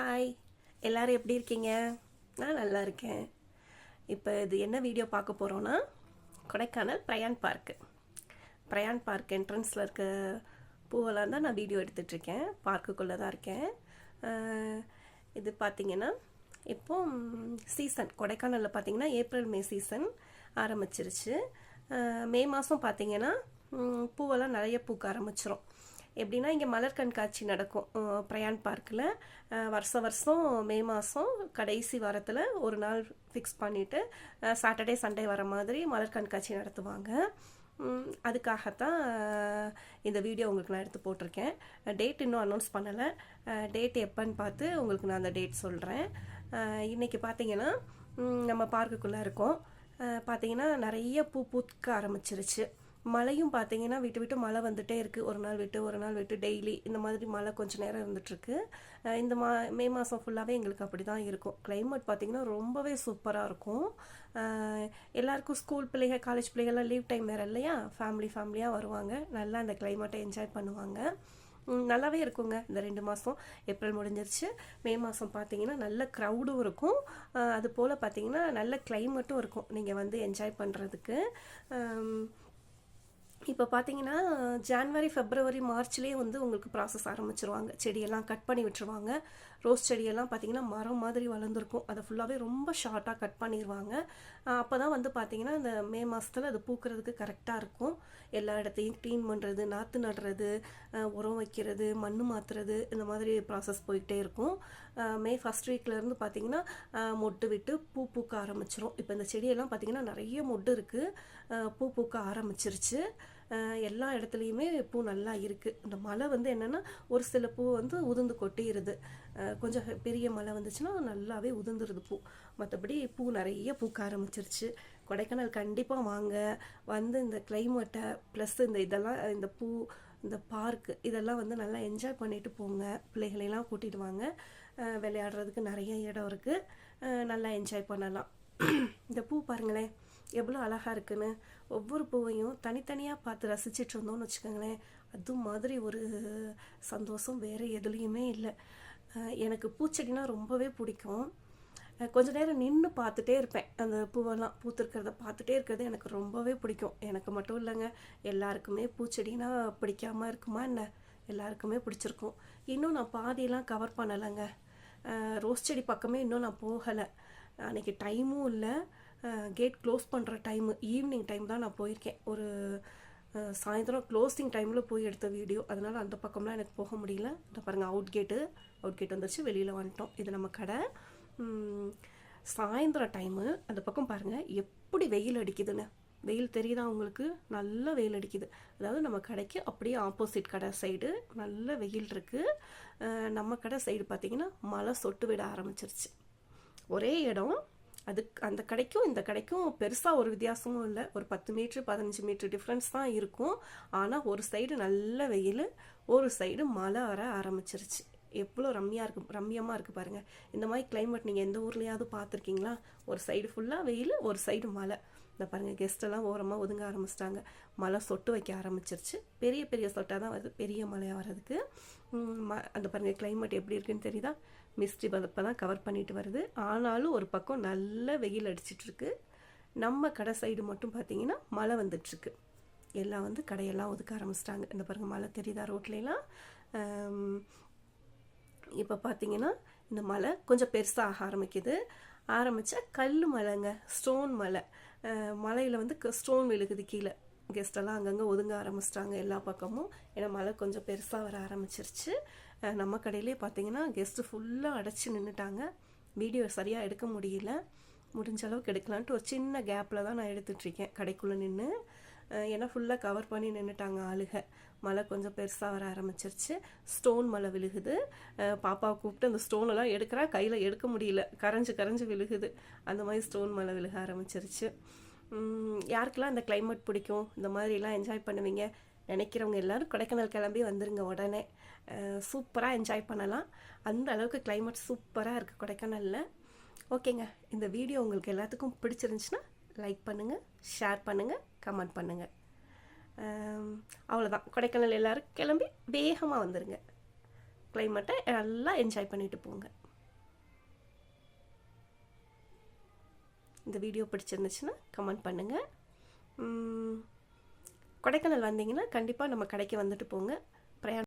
Hi எல்லோரும் எப்படி இருக்கீங்க? நான் நல்லா இருக்கேன். இப்போ இது என்ன வீடியோ பார்க்க போகிறோன்னா Kodaikanal Bryant park Bryant park என்ட்ரன்ஸில் இருக்க பூவெல்லாம் தான் நான் வீடியோ எடுத்துகிட்ருக்கேன் பார்க்குக்குள்ளே தான் இருக்கேன். இது பார்த்தீங்கன்னா இப்போ சீசன் கொடைக்கானலில் பார்த்திங்கன்னா ஏப்ரல் மே சீசன் ஆரம்பிச்சிருச்சு. மே மாதம் பார்த்திங்கன்னா பூவெல்லாம் நிறைய பூக்க ஆரம்பிச்சிரும். எப்படின்னா இங்கே மலர் கண்காட்சி நடக்கும் பிரயாண் பிரயான் பார்க்கில் வருஷம் வருஷம் மே மாதம் கடைசி வாரத்தில் ஒரு நாள் ஃபிக்ஸ் பண்ணிவிட்டு சாட்டர்டே சண்டே வர மாதிரி மலர் கண்காட்சி நடத்துவாங்க. அதுக்காகத்தான் இந்த வீடியோ உங்களுக்கு நான் எடுத்து போட்டிருக்கேன். டேட் இன்னும் அனௌன்ஸ் பண்ணலை. டேட் எப்போன்னு பார்த்து உங்களுக்கு நான் அந்த டேட் சொல்கிறேன் இன்றைக்கி பார்த்தீங்கன்னா நம்ம பார்க்குக்குள்ளே இருக்கோம். பார்த்தீங்கன்னா நிறைய பூ பூக்க ஆரம்பிச்சிருச்சு. மழையும் பார்த்தீங்கன்னா விட்டு விட்டு மழை வந்துட்டே இருக்குது ஒரு நாள் விட்டு ஒரு நாள் விட்டு டெய்லி இந்த மாதிரி மழை கொஞ்சம் நேரம் இருந்துகிட்ருக்கு இந்த மா மே மாதம் ஃபுல்லாகவே எங்களுக்கு அப்படி தான் இருக்கும். கிளைமேட் பார்த்திங்கன்னா ரொம்பவே சூப்பராக இருக்கும். எல்லாருக்கும் ஸ்கூல் பிள்ளைங்க காலேஜ் பிள்ளைகள்லாம் லீவ் டைம் வேறு இல்லையா? ஃபேமிலி ஃபேமிலியாக வருவாங்க. நல்லா அந்த கிளைமேட்டை என்ஜாய் பண்ணுவாங்க. நல்லாவே இருக்குங்க இந்த ரெண்டு மாதம் ஏப்ரல் முடிஞ்சிருச்சு. மே மாதம் பார்த்தீங்கன்னா நல்ல க்ரௌடும் இருக்கும். அது போல் பார்த்தீங்கன்னா நல்ல கிளைமேட்டும் இருக்கும். நீங்கள் வந்து என்ஜாய் பண்ணுறதுக்கு இப்போ பார்த்தீங்கன்னா ஜான்வரி ஃபெப்ரவரி மார்ச்லேயே வந்து உங்களுக்கு ப்ராசஸ் ஆரம்பிச்சிருவாங்க. செடியெல்லாம் கட் பண்ணி விட்டுருவாங்க. ரோஸ் செடியெல்லாம் பார்த்தீங்கன்னா மரம் மாதிரி வளர்ந்துருக்கும். அதை ஃபுல்லாகவே ரொம்ப ஷார்ட்டாக கட் பண்ணிடுவாங்க அப்போ தான் வந்து பார்த்தீங்கன்னா இந்த மே மாதத்தில் அது பூக்கிறதுக்கு கரெக்டாக இருக்கும். எல்லா இடத்தையும் க்ளீன் பண்ணுறது நாற்று நடுறது உரம் வைக்கிறது மண் மாற்றுறது இந்த மாதிரி ப்ராசஸ் போயிட்டே இருக்கும். மே ஃபஸ்ட் வீக்லேருந்து பார்த்தீங்கன்னா மொட்டு விட்டு பூ பூக்க ஆரம்பிச்சிரும். இப்போ இந்த செடியெல்லாம் பார்த்தீங்கன்னா நிறைய மொட்டு இருக்குது பூ பூக்க ஆரம்பிச்சிருச்சு. எல்லா இடத்துலையுமே பூ நல்லா இருக்குது இந்த மழை வந்து என்னென்னா ஒரு சில பூ வந்து உதிர்ந்து கொட்டிடுது கொஞ்சம் பெரிய மழை வந்துச்சுன்னா நல்லாவே உதிர்ந்துருது பூ. மற்றபடி பூ நிறைய பூக்க ஆரம்பிச்சிருச்சு. கொடைக்கானல் கண்டிப்பாக வாங்க. வந்து இந்த கிளைமேட்டை ப்ளஸ் இந்த இதெல்லாம் இந்த பூ இந்த பார்க்கு இதெல்லாம் வந்து நல்லா என்ஜாய் பண்ணிட்டு போங்க. பிள்ளைகளையெல்லாம் கூட்டிட்டு வாங்க. விளையாடுறதுக்கு நிறைய இடம் இருக்குது நல்லா என்ஜாய் பண்ணலாம். இந்த பூ பாருங்களேன் எவ்வளோ அழகாக இருக்குன்னு. ஒவ்வொரு பூவையும் தனித்தனியாக பார்த்து ரசிச்சிட்டு இருந்தோம்னு வச்சுக்கோங்களேன். அது மாதிரி ஒரு சந்தோஷம் வேறு எதுலேயுமே இல்லை. எனக்கு பூச்செடினா ரொம்பவே பிடிக்கும். கொஞ்ச நேரம் நின்று பார்த்துட்டே இருப்பேன். அந்த பூவெல்லாம் பூத்திருக்கிறத பார்த்துட்டே இருக்கிறது எனக்கு ரொம்பவே பிடிக்கும். எனக்கு மட்டும் இல்லைங்க. எல்லாருக்குமே பூச்செடினா பிடிக்காமல் இருக்குமா என்ன? எல்லாருக்குமே பிடிச்சிருக்கும். இன்னும் நான் பாதியெல்லாம் கவர் பண்ணலைங்க. ரோஸ் செடி பக்கமே இன்னும் நான் போகலை. அன்னைக்கு டைமும் இல்லை. கேட் க்ளோஸ் பண்ணுற டைமு ஈவினிங் டைம் தான் நான் போயிருக்கேன். ஒரு சாயந்தரம் க்ளோசிங் டைமில் போய் எடுத்த வீடியோ அதனால் அந்த பக்கம்லாம் எனக்கு போக முடியல. இந்த பாருங்கள் அவுட் கேட்டு அவுட் கேட் வந்துருச்சு. வெளியில் வந்துட்டோம். இது நம்ம கடை. சாயந்தர டைமு அந்த பக்கம் பாருங்கள் எப்படி வெயில் அடிக்குதுன்னு. வெயில் தெரியுதா உங்களுக்கு? நல்ல வெயில் அடிக்குது. அதாவது நம்ம கடைக்கு அப்படியே ஆப்போசிட் கடை சைடு நல்ல வெயில் இருக்குது நம்ம கடை சைடு பார்த்திங்கன்னா மழை சொட்டு விட ஆரம்பிச்சிருச்சு. ஒரே இடம். அதுக்கு அந்த கடைக்கும் இந்த கடைக்கும் பெருசாக ஒரு வித்தியாசமும் இல்லை. ஒரு பத்து மீட்ரு பதினஞ்சு மீட்ரு டிஃப்ரென்ஸ் தான் இருக்கும். ஆனால் ஒரு சைடு நல்ல வெயில் ஒரு சைடு மழை வர ஆரம்பிச்சிருச்சு. எவ்வளோ ரம்மியாக இருக்கு ரம்மியமாக இருக்குது பாருங்கள் இந்த மாதிரி கிளைமேட் நீங்கள் எந்த ஊர்லேயாவது பார்த்துருக்கீங்களா? ஒரு சைடு ஃபுல்லாக வெயில் ஒரு சைடு மழை. இந்த பாருங்கள் கெஸ்ட்டெல்லாம் ஓரமாக ஒதுங்க ஆரம்பிச்சிட்டாங்க. மழை சொட்டு வைக்க ஆரம்பிச்சிருச்சு. பெரிய பெரிய சொட்டாக தான் வருது. பெரிய மழையாக வர்றதுக்கு. ம- அந்த பாருங்கள் கிளைமேட் எப்படி இருக்குன்னு தெரியுதா? மிஸ்டி பதப்பை தான் கவர் பண்ணிட்டு வருது. ஆனாலும் ஒரு பக்கம் நல்ல வெயில் அடிச்சிட்ருக்கு நம்ம கடை சைடு மட்டும் பார்த்தீங்கன்னா மழை வந்துட்டுருக்கு. எல்லாம் வந்து கடையெல்லாம் ஒதுக்க ஆரம்பிச்சிட்டாங்க. இந்த பாருங்கள் மழை தெரியுதா ரோட்லலாம் இப்போ பார்த்தீங்கன்னா இந்த மலை கொஞ்சம் பெருசாக ஆக ஆரம்பிக்குது. ஆரம்பித்தா கல் மலைங்க ஸ்டோன் மலை. மலையில் வந்து ஸ்டோன் விழுகுது கீழே. கெஸ்டெல்லாம் அங்கங்கே ஒதுங்க ஆரம்பிச்சிட்டாங்க எல்லா பக்கமும். ஏன்னா மழை கொஞ்சம் பெருசாக வர ஆரம்பிச்சிருச்சு. நம்ம கடையிலே பார்த்தீங்கன்னா கெஸ்ட்டு ஃபுல்லாக அடைச்சி நின்றுட்டாங்க வீடியோ சரியாக எடுக்க முடியல. முடிஞ்ச அளவுக்கு எடுக்கலான்ட்டு ஒரு சின்ன கேப்பில் தான் நான் எடுத்துட்ருக்கேன் கடைக்குள்ளே நின்று ஏன்னா ஃபுல்லாக கவர் பண்ணி நின்றுட்டாங்க ஆளுக. மழை கொஞ்சம் பெருசாக வர ஆரம்பிச்சிருச்சு. ஸ்டோன் மழை விழுகுது. பாப்பாவை கூப்பிட்டு அந்த ஸ்டோனெல்லாம் எடுக்கிறா. கையில் எடுக்க முடியல. கரைஞ்சு கரைஞ்சு விழுகுது. அந்த மாதிரி ஸ்டோன் மழை விழுக ஆரம்பிச்சிருச்சு. யாருக்கெல்லாம் அந்த கிளைமேட் பிடிக்கும்? இந்த மாதிரிலாம் என்ஜாய் பண்ணுவீங்க? நினைக்கிறவங்க எல்லாரும் கொடைக்கானல் கிளம்பி வந்துருங்க உடனே. சூப்பராக என்ஜாய் பண்ணலாம். அந்த அளவுக்கு கிளைமேட் சூப்பராக இருக்குது கொடைக்கானலில். ஓகேங்க. இந்த வீடியோ உங்களுக்கு எல்லாத்துக்கும் பிடிச்சிருந்துச்சுன்னா லைக் பண்ணுங்கள் ஷேர் பண்ணுங்கள் கமெண்ட் பண்ணுங்கள் um, அவ்வளோதான் கொடைக்கானல் எல்லோரும் கிளம்பி வேகமாக வந்துடுங்க கிளைமேட்டை நல்லா என்ஜாய் பண்ணிட்டு போங்க. இந்த வீடியோ பிடிச்சிருந்துச்சுன்னா கமெண்ட் பண்ணுங்கள் um, கொடைக்கானல் வந்தீங்கன்னா கண்டிப்பாக நம்ம கடைக்கு வந்துட்டு போங்க. பிரயாணம்